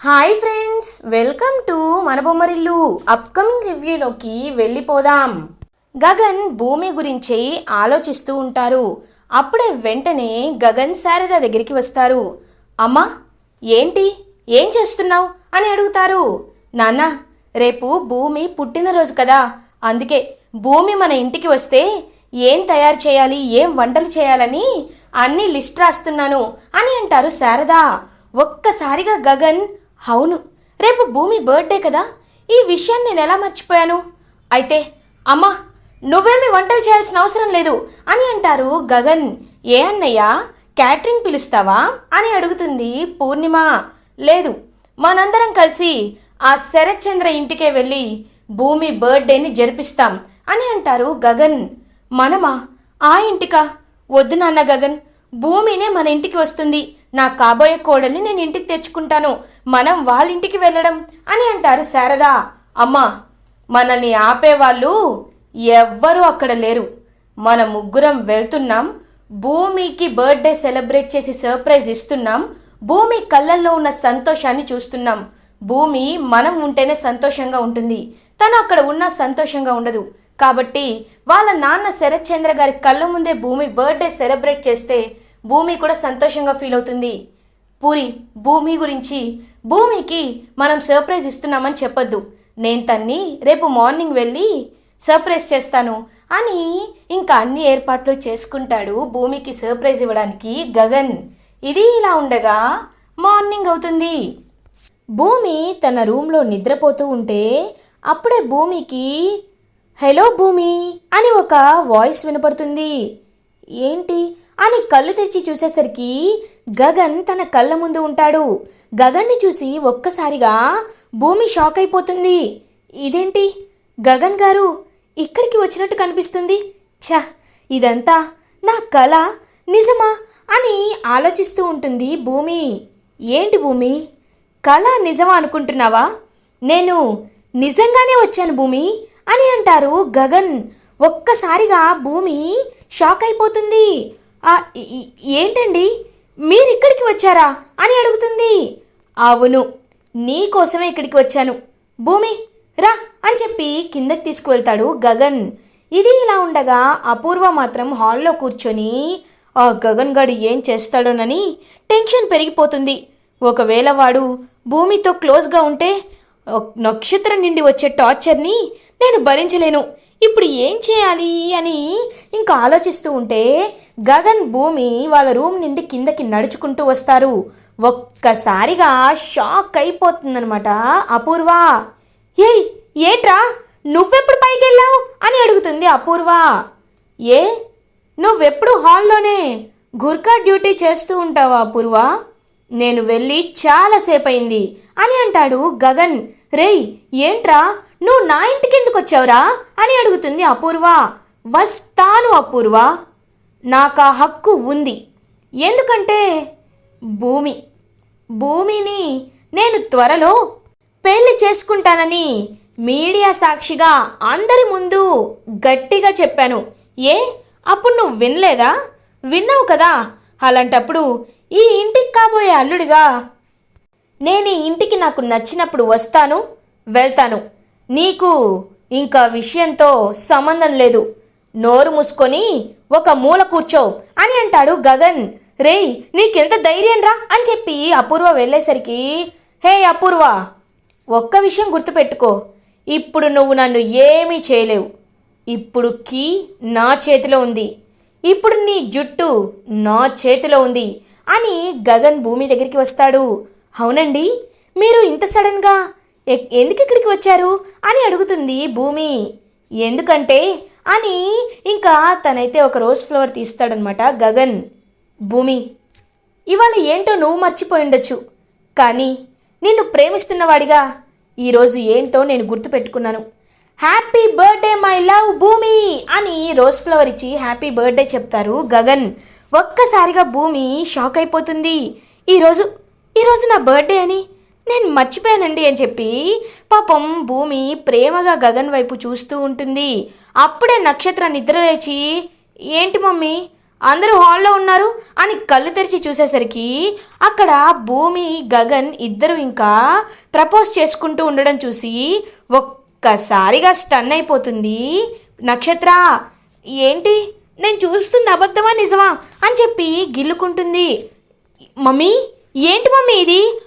Hi friends welcome to మన Bommarillu. Upcoming రివ్యూలోకి వెళ్ళిపోదాం. గగన్ భూమి గురించి ఆలోచిస్తూ ఉంటారు. అప్పుడే వెంటనే గగన్ శారద దగ్గరికి వస్తారు. అమ్మా ఏంటి? ఏం చేస్తున్నావు? అని అడుగుతారు. నాన్న రేపు భూమి పుట్టినరోజు కదా. అందుకే భూమి మన ఇంటికి వస్తే ఏం తయారు చేయాలి ఏం వంటలు చేయాలని అన్ని లిస్ట్ రాస్తున్నాను అని అంటారు శారద. ఒక్కసారిగా గగన్ అవును రేపు భూమి బర్త్డే కదా. ఈ విషయాన్ని నేను ఎలా మర్చిపోయాను? అయితే అమ్మా నువ్వేమి వంటలు చేయాల్సిన అవసరం లేదు అని అంటారు గగన్. ఏ అన్నయ్య క్యాటరింగ్ పిలుస్తావా అని అడుగుతుంది పూర్ణిమ. లేదు మనందరం కలిసి ఆ శరత్చంద్ర ఇంటికే వెళ్ళి భూమి బర్త్డేని జరిపిస్తాం అని అంటారు గగన్. మనమా? ఆ ఇంటికా? వద్దు నాన్న గగన్ భూమినే మన ఇంటికి వస్తుంది. నా కాబోయే కోడల్ని నేను ఇంటికి తెచ్చుకుంటాను. మనం వాళ్ళ ఇంటికి వెళ్ళడం అని అంటారు శారదా. అమ్మా మనల్ని ఆపేవాళ్ళు ఎవ్వరూ అక్కడ లేరు. మన ముగ్గురం వెళ్తున్నాం భూమికి బర్త్డే సెలబ్రేట్ చేసి సర్ప్రైజ్ ఇస్తున్నాం భూమి కళ్ళల్లో ఉన్న సంతోషాన్ని చూస్తున్నాం. భూమి మనం ఉంటేనే సంతోషంగా ఉంటుంది. తను అక్కడ ఉన్నా సంతోషంగా ఉండదు. కాబట్టి వాళ్ళ నాన్న శరత్చంద్ర గారి కళ్ళ ముందే భూమి బర్త్డే సెలబ్రేట్ చేస్తే భూమి కూడా సంతోషంగా ఫీల్ అవుతుంది. పూరి భూమి గురించి భూమికి మనం సర్ప్రైజ్ ఇస్తున్నామని చెప్పొద్దు. నేను తన్ని రేపు మార్నింగ్ వెళ్ళి సర్ప్రైజ్ చేస్తాను అని ఇంకా అన్ని ఏర్పాట్లు చేసుకుంటాడు భూమికి సర్ప్రైజ్ ఇవ్వడానికి గగన్. ఇది ఇలా ఉండగా మార్నింగ్ అవుతుంది. భూమి తన రూమ్లో నిద్రపోతూ ఉంటే అప్పుడే భూమికి హలో భూమి అని ఒక వాయిస్ వినపడుతుంది. ఏంటి? అని కళ్ళు తెరిచి చూసేసరికి గగన్ తన కళ్ళ ముందు ఉంటాడు. గగన్ని చూసి ఒక్కసారిగా భూమి షాక్ అయిపోతుంది. ఇదేంటి? గగన్ గారు ఇక్కడికి వచ్చినట్టు కనిపిస్తుంది. ఛ ఇదంతా నా కళ నిజమా అని ఆలోచిస్తూ ఉంటుంది భూమి. ఏంటి భూమి? కళ నిజమా అనుకుంటున్నావా? నేను నిజంగానే వచ్చాను భూమి అని అంటారు గగన్. ఒక్కసారిగా భూమి షాక్ అయిపోతుంది. ఏంటండి? వచ్చారా అని అడుగుతుంది. అవును నీకోసమే ఇక్కడికి వచ్చాను. భూమి రా అని చెప్పి కిందకి తీసుకువెళ్తాడు గగన్. ఇది ఇలా ఉండగా అపూర్వ మాత్రం హాల్లో కూర్చొని ఆ గగన్ గడు ఏం చేస్తాడోనని టెన్షన్ పెరిగిపోతుంది. ఒకవేళ వాడు భూమితో క్లోజ్గా ఉంటే నక్షత్రం నుండి వచ్చే టార్చర్ని నేను భరించలేను. ఇప్పుడు ఏం చేయాలి అని ఇంకా ఆలోచిస్తూ ఉంటే గగన్ భూమి వాళ్ళ రూమ్ నుండి కిందకి నడుచుకుంటూ వస్తారు. ఒక్కసారిగా షాక్ అయిపోతుందనమాట అపూర్వ. ఏయ్ ఏట్రా? నువ్వెప్పుడు పైకి వెళ్ళావు అని అడుగుతుంది అపూర్వ. ఏ? నువ్వెప్పుడు హాల్లోనే గుర్కా డ్యూటీ చేస్తూ ఉంటావా అపూర్వ? నేను వెళ్ళి చాలాసేపు అయింది అని అంటాడు గగన్. రేయ్ ఏంట్రా? నువ్వు నా ఇంటికి ఎందుకు వచ్చావురా? అని అడుగుతుంది అపూర్వ. వస్తాను అపూర్వ. నాకు ఆ హక్కు ఉంది. ఎందుకంటే భూమి. భూమిని నేను త్వరలో పెళ్ళి చేసుకుంటానని మీడియా సాక్షిగా అందరి ముందు గట్టిగా చెప్పాను. ఏ? అప్పుడు నువ్వు వినలేదా? విన్నావు కదా? అలాంటప్పుడు ఈ ఇంటికి కాబోయే అల్లుడిగా నేను ఈ ఇంటికి నాకు నచ్చినప్పుడు వస్తాను వెళ్తాను. నీకు ఇంకా విషయంతో సంబంధం లేదు. నోరు మూసుకొని ఒక మూల కూర్చో అని అంటాడు గగన్. రేయ్ నీకెంత ధైర్యం రా అని చెప్పి అపూర్వ వెళ్ళేసరికి హే అపూర్వ ఒక్క విషయం గుర్తుపెట్టుకో. ఇప్పుడు నువ్వు నన్ను ఏమీ చేయలేవు. ఇప్పుడు కీ నా చేతిలో ఉంది. ఇప్పుడు నీ జుట్టు నా చేతిలో ఉంది అని గగన్ భూమి దగ్గరికి వస్తాడు. అవునండి మీరు ఇంత సడన్గా ఎందుకు ఇక్కడికి వచ్చారు? అని అడుగుతుంది భూమి. ఎందుకంటే అని ఇంకా తనైతే ఒక రోజ్ ఫ్లవర్ తీస్తాడనమాట గగన్. భూమి ఇవాళ ఏంటో నువ్వు మర్చిపోయి ఉండొచ్చు. కానీ నిన్ను ప్రేమిస్తున్నవాడిగా ఈరోజు ఏంటో నేను గుర్తుపెట్టుకున్నాను. Happy birthday my love Bhoomi అని రోజ్ ఫ్లవర్ ఇచ్చి హ్యాపీ బర్త్డే చెప్తారు గగన్. ఒక్కసారిగా భూమి షాక్ అయిపోతుంది. ఈరోజు ఈరోజు నా బర్త్డే అని నేను మర్చిపోయానండి అని చెప్పి పాపం భూమి ప్రేమగా గగన్ వైపు చూస్తూ ఉంటుంది. అప్పుడే నక్షత్ర నిద్ర లేచి ఏంటి మమ్మీ అందరూ హాల్లో ఉన్నారు? అని కళ్ళు తెరిచి చూసేసరికి అక్కడ భూమి గగన్ ఇద్దరు ఇంకా ప్రపోజ్ చేసుకుంటూ ఉండడం చూసి ఒక్కసారిగా స్టన్ అయిపోతుంది. నక్షత్ర ఏంటి? నేను చూస్తుంది అబద్ధమా నిజమా? అని చెప్పి గిల్లుకుంటుంది. మమ్మీ ఏంటి మమ్మీ ఇది?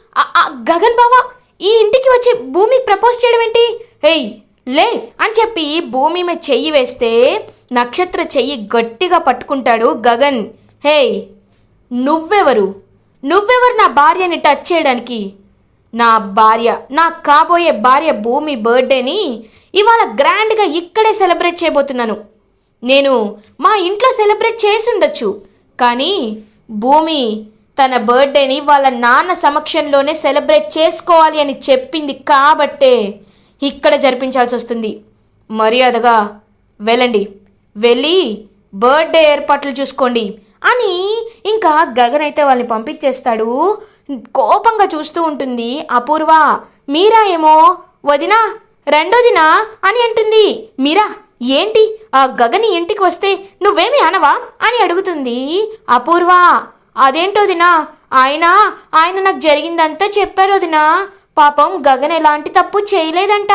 గగన్ బావా ఈ ఇంటికి వచ్చి భూమికి ప్రపోజ్ చేయడం ఏంటి? హేయ్ లే అని చెప్పి భూమి మీద చెయ్యి వేస్తే నక్షత్ర చెయ్యి గట్టిగా పట్టుకుంటాడు గగన్. హేయ్ నువ్వెవరు? నువ్వెవరు నా భార్యని టచ్ చేయడానికి? నా భార్య నా కాబోయే భార్య భూమి బర్త్డేని ఇవాళ గ్రాండ్గా ఇక్కడే సెలబ్రేట్ చేయబోతున్నాను. నేను మా ఇంట్లో సెలబ్రేట్ చేసి ఉండొచ్చు కానీ భూమి తన బర్త్డేని వాళ్ళ నాన్న సమక్షంలోనే సెలబ్రేట్ చేసుకోవాలి అని చెప్పింది కాబట్టే ఇక్కడ జరిపించాల్సి వస్తుంది. మర్యాదగా వెళ్ళండి. వెళ్ళి బర్త్డే ఏర్పాట్లు చూసుకోండి అని ఇంకా గగన్ అయితే వాళ్ళని పంపించేస్తాడు. కోపంగా చూస్తూ ఉంటుంది. అపూర్వ మీరా ఏమో? వదినా రెండోదినా అని అంటుంది. మీరా ఏంటి? ఆ గగని ఇంటికి వస్తే నువ్వేమి అనవా? అని అడుగుతుంది అపూర్వ. అదేంటో వదినా ఆయన ఆయన నాకు జరిగిందంతా చెప్పారు వదినా పాపం గగన్ ఎలాంటి తప్పు చేయలేదంట.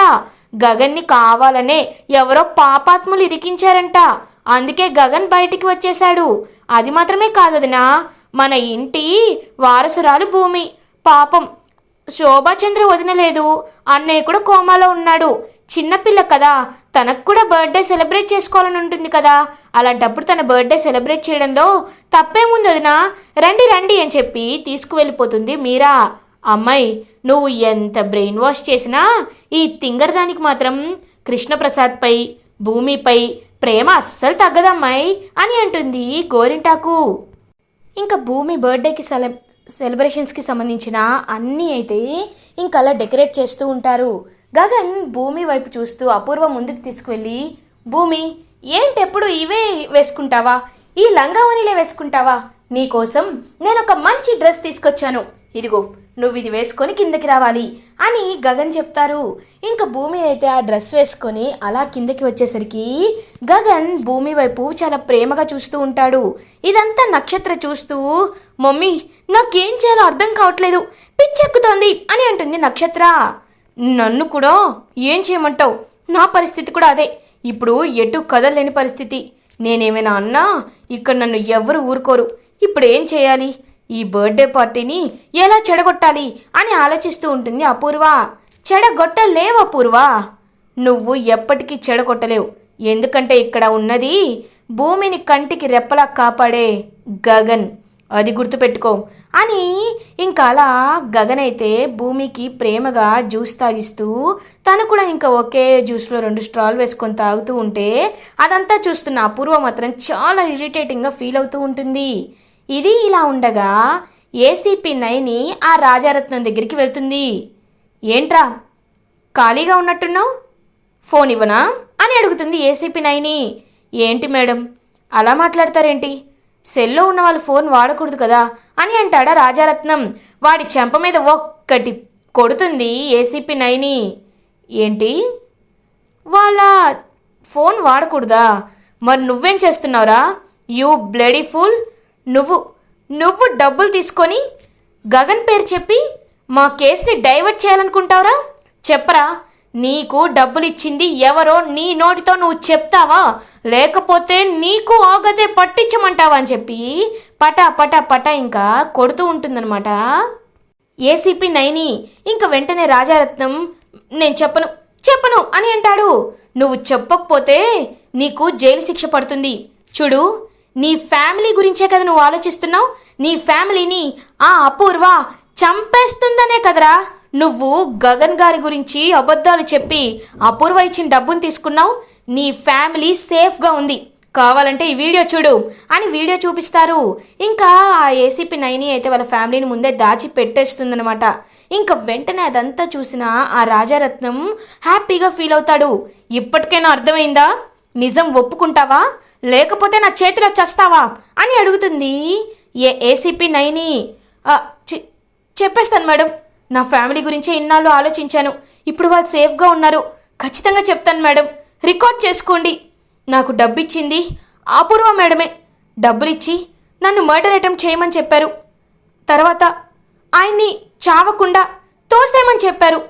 గగన్ని కావాలనే ఎవరో పాపాత్ములు ఇరికించారంట. అందుకే గగన్ బయటికి వచ్చేశాడు. అది మాత్రమే కాదు వదినా మన ఇంటి వారసురాలు భూమి. పాపం శోభాచంద్ర వదినలేదు. అన్నయ్య కూడా కోమాలో ఉన్నాడు. చిన్నపిల్ల కదా తనకు కూడా బర్త్డే సెలబ్రేట్ చేసుకోవాలని ఉంటుంది కదా. అలాంటప్పుడు తన బర్త్డే సెలబ్రేట్ చేయడంలో తప్పేముంది వదినా రండి రండి అని చెప్పి తీసుకువెళ్ళిపోతుంది మీరా. అమ్మాయి నువ్వు ఎంత బ్రెయిన్ వాష్ చేసినా ఈ తింగరదానికి మాత్రం కృష్ణప్రసాద్పై భూమిపై ప్రేమ అస్సలు తగ్గదమ్మాయి అని అంటుంది గోరింటాకు. ఇంకా భూమి బర్త్డేకి సెల సెలబ్రేషన్స్కి సంబంధించిన అన్నీ అయితే ఇంకా అలా డెకరేట్ చేస్తూ ఉంటారు. గగన్ భూమి వైపు చూస్తూ అపూర్వ ముందుకు తీసుకువెళ్ళి భూమి ఏంటెప్పుడు ఇవే వేసుకుంటావా? ఈ లంగావనిలే వేసుకుంటావా? నీకోసం నేను ఒక మంచి డ్రెస్ తీసుకొచ్చాను. ఇదిగో నువ్వు ఇది వేసుకొని కిందకి రావాలి అని గగన్ చెప్తారు. ఇంకా భూమి అయితే ఆ డ్రెస్ వేసుకొని అలా కిందకి వచ్చేసరికి గగన్ భూమి వైపు చాలా ప్రేమగా చూస్తూ ఉంటాడు. ఇదంతా నక్షత్ర చూస్తూ మమ్మీ నాకేం చేయాలో అర్థం కావట్లేదు. పిచ్చెక్కుతోంది అని అంటుంది నక్షత్ర. నన్ను కూడా ఏం చేయమంటావు? నా పరిస్థితి కూడా అదే. ఇప్పుడు ఎటు కదలలేని పరిస్థితి. నేనేమైనా అన్నా ఇక్కడ నన్ను ఎవ్వరు ఊరుకోరు. ఇప్పుడు ఏం చేయాలి? ఈ బర్త్డే పార్టీని ఎలా చెడగొట్టాలి అని ఆలోచిస్తూ ఉంటుంది అపూర్వ. చెడగొట్టలేవు అపూర్వ. నువ్వు ఎప్పటికీ చెడగొట్టలేవు. ఎందుకంటే ఇక్కడ ఉన్నది భూమిని కంటికి రెప్పలా కాపాడే గగన్. అది గుర్తుపెట్టుకో. అని ఇంకా అలా గగన్ అయితే భూమికి ప్రేమగా జ్యూస్ తాగిస్తూ తను కూడా ఇంకా ఒకే జ్యూస్లో రెండు స్ట్రాల్ వేసుకొని తాగుతూ ఉంటే అదంతా చూస్తున్న అపూర్వ మాత్రం చాలా ఇరిటేటింగ్గా ఫీల్ అవుతూ ఉంటుంది. ఇది ఇలా ఉండగా ఏసీపీ నైని ఆ రాజారత్నం దగ్గరికి వెళ్తుంది. ఏంట్రా ఖాళీగా ఉన్నట్టున్నావు? ఫోన్ ఇవ్వనా? అని అడుగుతుంది ఏసీపీ నైని. ఏంటి మేడం అలా మాట్లాడతారేంటి? సెల్లో ఉన్న వాళ్ళు ఫోన్ వాడకూడదు కదా అని అంటాడా రాజారత్నం. వాడి చెంప మీద ఒక్కటి కొడుతుంది ఏసీపీ నైని. ఏంటి? వాళ్ళ ఫోన్ వాడకూడదా? మరి నువ్వేం చేస్తున్నావురా? You bloody fool. నువ్వు నువ్వు డబ్బులు తీసుకొని గగన్ పేరు చెప్పి మా కేసుని డైవర్ట్ చేయాలనుకుంటావురా? చెప్పరా? నీకు డబ్బులు ఇచ్చింది ఎవరో నీ నోటితో నువ్వు చెప్తావా? లేకపోతే నీకు ఆగదే పట్టించమంటావా అని చెప్పి పటా పటా పటా ఇంకా కొడుతూ ఉంటుందన్నమాట. ఏసీపీ నైని ఇంకా వెంటనే రాజారత్నం నేను చెప్పను చెప్పను అని అంటాడు. నువ్వు చెప్పకపోతే నీకు జైలు శిక్ష పడుతుంది. చూడు నీ ఫ్యామిలీ గురించే కదా నువ్వు ఆలోచిస్తున్నావు? నీ ఫ్యామిలీని ఆ అపూర్వ చంపేస్తుందనే కదరా. నువ్వు గగన్ గారి గురించి అబద్ధాలు చెప్పి అపూర్వ ఇచ్చిన డబ్బును తీసుకున్నావు. నీ ఫ్యామిలీ సేఫ్గా ఉంది. కావాలంటే ఈ వీడియో చూడు అని వీడియో చూపిస్తారు. ఇంకా ఆ ఏసీపీ నైని అయితే వాళ్ళ ఫ్యామిలీని ముందే దాచి పెట్టేస్తుందనమాట ఇంకా వెంటనే అదంతా చూసిన ఆ రాజారత్నం హ్యాపీగా ఫీల్ అవుతాడు. ఇప్పటికైనా అర్థమైందా? నిజం ఒప్పుకుంటావా? లేకపోతే నా చేతిలో చస్తావా? అని అడుగుతుంది ఏ ఏసీపీ నైని. చి- చెప్పేస్తాను మేడం. నా ఫ్యామిలీ గురించే ఇన్నాళ్ళు ఆలోచించాను. ఇప్పుడు వాళ్ళు సేఫ్గా ఉన్నారు. ఖచ్చితంగా చెప్తాను మేడం. రికార్డ్ చేసుకోండి. నాకు డబ్బిచ్చింది అపూర్వ మేడమే. డబ్బులిచ్చి నన్ను మర్డర్ అటెంప్ట్ చేయమని చెప్పారు. తర్వాత ఆయన్ని చావకుండా తోసేయమని చెప్పారు.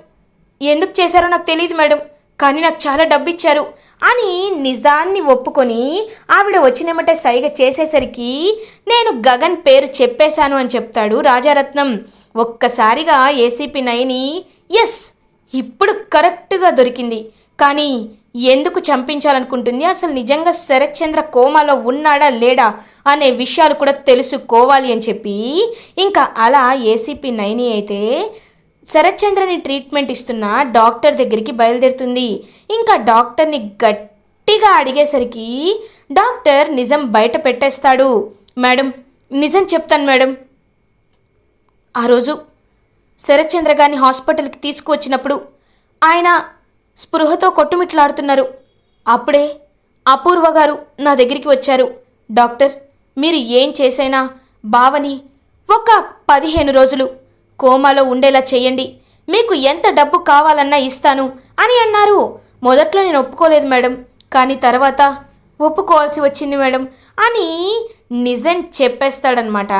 ఎందుకు చేశారో నాకు తెలియదు మేడం. కానీ నాకు చాలా డబ్బు ఇచ్చారు అని నిజాన్ని ఒప్పుకొని ఆవిడ వచ్చినమ్మటే సైగ చేసేసరికి నేను గగన్ పేరు చెప్పేశాను అని చెప్తాడు రాజారత్నం. ఒక్కసారిగా ఏసీపీ నైని ఎస్ ఇప్పుడు కరెక్ట్గా దొరికింది. కానీ ఎందుకు చంపించాలనుకుంటుంది? అసలు నిజంగా శరత్చంద్ర కోమాలో ఉన్నాడా లేడా అనే విషయాలు కూడా తెలుసుకోవాలి అని చెప్పి ఇంకా అలా ఏసీపీ నైని అయితే శరత్చంద్రని ట్రీట్మెంట్ ఇస్తున్న డాక్టర్ దగ్గరికి బయలుదేరుతుంది. ఇంకా డాక్టర్ని గట్టిగా అడిగేసరికి డాక్టర్ నిజం బయట పెట్టేస్తాడు. మేడం నిజం చెప్తాను మేడం. ఆ రోజు శరత్చంద్ర గారిని హాస్పిటల్కి తీసుకువచ్చినప్పుడు ఆయన స్పృహతో కొట్టుమిట్లాడుతున్నారు. అప్పుడే అపూర్వ గారు నా దగ్గరికి వచ్చారు. డాక్టర్ మీరు ఏం చేసైనా బావని ఒక పదిహేను రోజులు కోమాలో ఉండేలా చేయండి. మీకు ఎంత డబ్బు కావాలన్నా ఇస్తాను అని అన్నారు. మొదట్లో నేను ఒప్పుకోలేదు మేడం కానీ తర్వాత ఒప్పుకోవాల్సి వచ్చింది మేడం అని నిజం చెప్పేస్తాడనమాట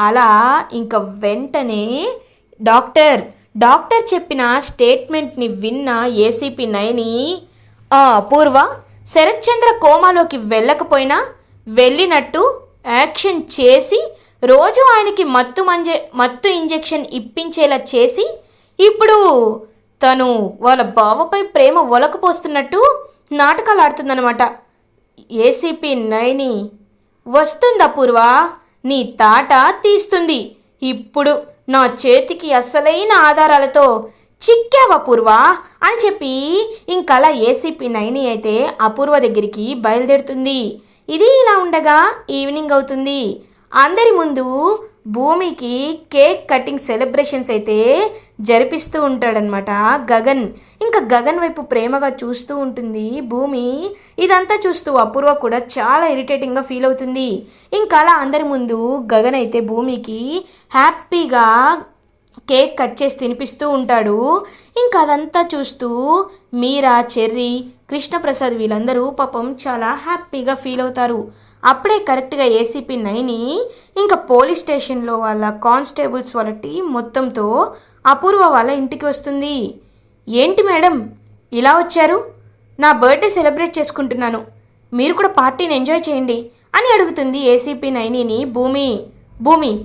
అలా ఇంక వెంటనే డాక్టర్ డాక్టర్ చెప్పిన స్టేట్మెంట్ని విన్న ఏసీపీ నయని "ఆ, అపూర్వ శరత్చంద్ర కోమాలోకి వెళ్ళకపోయినా వెళ్ళినట్టు యాక్షన్ చేసి రోజు ఆయనకి మత్తు మంజె మత్తు ఇంజెక్షన్ ఇప్పించేలా చేసి ఇప్పుడు తను వాళ్ళ బావపై ప్రేమ ఒలకపోస్తున్నట్టు నాటకాలు ఆడుతుందనమాట ఏసీపీ నైని వస్తుందా అపూర్వ నీ తాట తీస్తుంది. ఇప్పుడు నా చేతికి అసలైన ఆధారాలతో చిక్కావా అపూర్వ అని చెప్పి ఇంకలా ఏసీపీ నైని అయితే అపూర్వ దగ్గరికి బయలుదేరుతుంది. ఇది ఇలా ఉండగా ఈవినింగ్ అవుతుంది. అందరి ముందు భూమికి కేక్ కటింగ్ సెలబ్రేషన్స్ అయితే జరిపిస్తూ ఉంటాడనమాట గగన్. ఇంకా గగన్ వైపు ప్రేమగా చూస్తూ ఉంటుంది. భూమి ఇదంతా చూస్తూ అపూర్వ కూడా చాలా ఇరిటేటింగ్గా ఫీల్ అవుతుంది. ఇంకా అలా అందరి ముందు గగన్ అయితే భూమికి హ్యాపీగా కేక్ కట్ చేసి తినిపిస్తూ ఉంటాడు. ఇంకా అదంతా చూస్తూ మీరా చెర్రీ కృష్ణప్రసాద్ వీళ్ళందరూ పాపం చాలా హ్యాపీగా ఫీల్ అవుతారు. అప్పుడే కరెక్ట్గా ఏసీపీ నైని ఇంకా పోలీస్ స్టేషన్లో వాళ్ళ కానిస్టేబుల్స్ వాళ్ళ టీం మొత్తంతో అపూర్వ వాళ్ళ ఇంటికి వస్తుంది. ఏంటి మేడం? ఇలా వచ్చారు? నా బర్త్డే సెలబ్రేట్ చేసుకుంటున్నాను. మీరు కూడా పార్టీని ఎంజాయ్ చేయండి అని అడుగుతుంది ఏసీపీ నైనిని భూమి. భూమి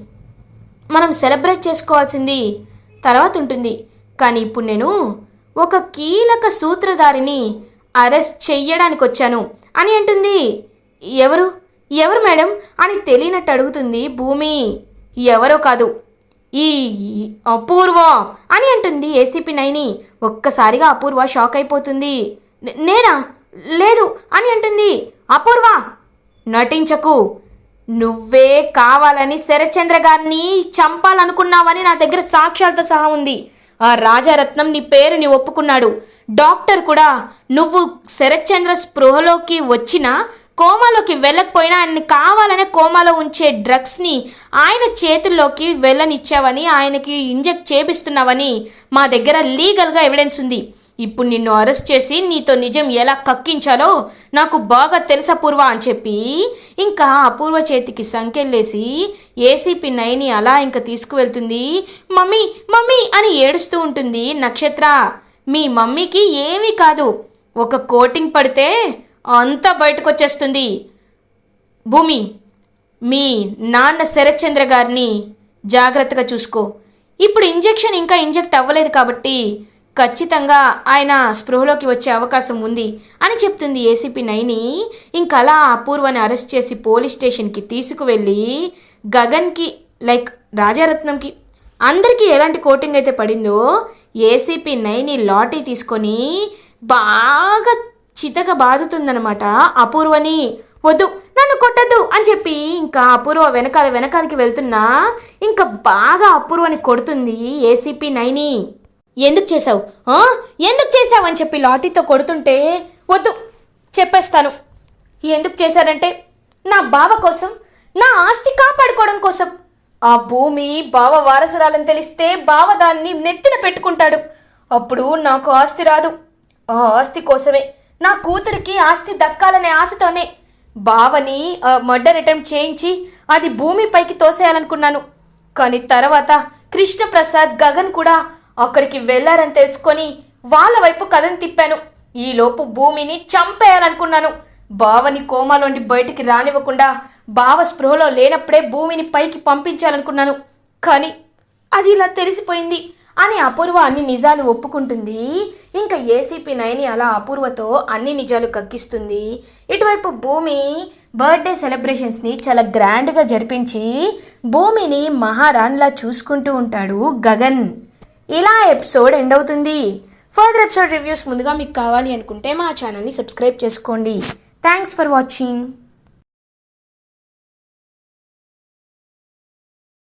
మనం సెలబ్రేట్ చేసుకోవాల్సింది. తర్వాత ఉంటుంది. కానీ ఇప్పుడు నేను ఒక కీలక సూత్రధారిని అరెస్ట్ చెయ్యడానికి వచ్చాను అని అంటుంది. ఎవరు? ఎవరు మేడం? అని తెలియనట్టు అడుగుతుంది భూమి. ఎవరో కాదు. ఈ అపూర్వ అని అంటుంది ఏసీపీ నైని. ఒక్కసారిగా అపూర్వ షాక్ అయిపోతుంది. నేనా? లేదు అని అంటుంది. అపూర్వ! నటించకు. నువ్వే కావాలని శరచంద్ర గారిని చంపాలనుకున్నావని నా దగ్గర సాక్ష్యాలతో సహా ఉంది. ఆ రాజారత్నం నీ పేరుని ఒప్పుకున్నాడు. డాక్టర్ కూడా నువ్వు శరత్చంద్ర స్పృహలోకి వచ్చినా కోమాలోకి వెళ్ళకపోయినా ఆయన్ని కావాలనే కోమాలో ఉంచే డ్రగ్స్ని ఆయన చేతుల్లోకి వెళ్ళనిచ్చావని ఆయనకి ఇంజెక్ట్ చేపిస్తున్నావని మా దగ్గర లీగల్గా ఎవిడెన్స్ ఉంది. ఇప్పుడు నిన్ను అరెస్ట్ చేసి నీతో నిజం ఎలా కక్కించాలో నాకు బాగా తెలుసు అపూర్వ అని చెప్పి ఇంకా అపూర్వ చేతికి సంకెళ్ళేసి ఏసీపీ నైని అలా ఇంకా తీసుకువెళ్తుంది. మమ్మీ మమ్మీ అని ఏడుస్తూ ఉంటుంది నక్షత్ర. మీ మమ్మీకి ఏమీ కాదు. ఒక కోటింగ్ పడితే అంతా బయటకు వచ్చేస్తుంది భూమి మీ నాన్న శరత్చంద్ర గారిని జాగ్రత్తగా చూసుకో. ఇప్పుడు ఇంజెక్షన్ ఇంకా ఇంజెక్ట్ అవ్వలేదు కాబట్టి ఖచ్చితంగా ఆయన స్పృహలోకి వచ్చే అవకాశం ఉంది అని చెప్తుంది ఏసీపీ నైని. ఇంకలా అలా అపూర్వని అరెస్ట్ చేసి పోలీస్ స్టేషన్కి తీసుకువెళ్ళి గగన్కి లైక్ రాజారత్నంకి అందరికీ ఎలాంటి కోటింగ్ అయితే పడిందో ఏసీపీ నైని లాటీ తీసుకొని బాగా చితక బాదుతుందనమాట అపూర్వని వద్దు నన్ను కొట్టద్దు అని చెప్పి ఇంకా అపూర్వ వెనకాల వెనకాలకి వెళ్తున్నా ఇంకా బాగా అపూర్వని కొడుతుంది ఏసీపీ నైని. ఎందుకు చేసావు ఎందుకు చేసావు అని చెప్పి లాఠీతో కొడుతుంటే వద్దు చెప్పేస్తాను. ఎందుకు చేశారంటే నా బావ కోసం నా ఆస్తి కాపాడుకోవడం కోసం. ఆ భూమి బావ వారసురాలని తెలిస్తే బావ దాన్ని నెత్తిన పెట్టుకుంటాడు. అప్పుడు నాకు ఆస్తి రాదు. ఆ ఆస్తి కోసమే. నా కూతురికి ఆస్తి దక్కాలనే ఆశతోనే బావని మర్డర్ అటెంప్ట్ చేయించి అది భూమిపైకి తోసేయాలనుకున్నాను. కానీ తర్వాత కృష్ణప్రసాద్ గగన్ కూడా అక్కడికి వెళ్ళారని తెలుసుకొని వాళ్ళ వైపు కథను తిప్పాను. ఈలోపు భూమిని చంపేయాలనుకున్నాను. బావని కోమాలోండి బయటికి రానివ్వకుండా బావ స్పృహలో లేనప్పుడే భూమిని పైకి పంపించాలనుకున్నాను. కానీ అది ఇలా తెలిసిపోయింది. అని అపూర్వ అన్ని నిజాలు ఒప్పుకుంటుంది. ఇంకా ఏసీపీ నైని అలా అపూర్వతో అన్ని నిజాలు కక్కిస్తుంది. ఇటువైపు భూమి బర్త్డే సెలబ్రేషన్స్ని చాలా గ్రాండ్గా జరిపించి భూమిని మహారాణిలా చూసుకుంటూ ఉంటాడు గగన్. ఇలా ఎపిసోడ్ ఎండ్ అవుతుంది. ఫర్దర్ ఎపిసోడ్ రివ్యూస్ ముందుగా మీకు కావాలి అనుకుంటే మా ఛానల్ని సబ్స్క్రైబ్ చేసుకోండి. Thanks for watching.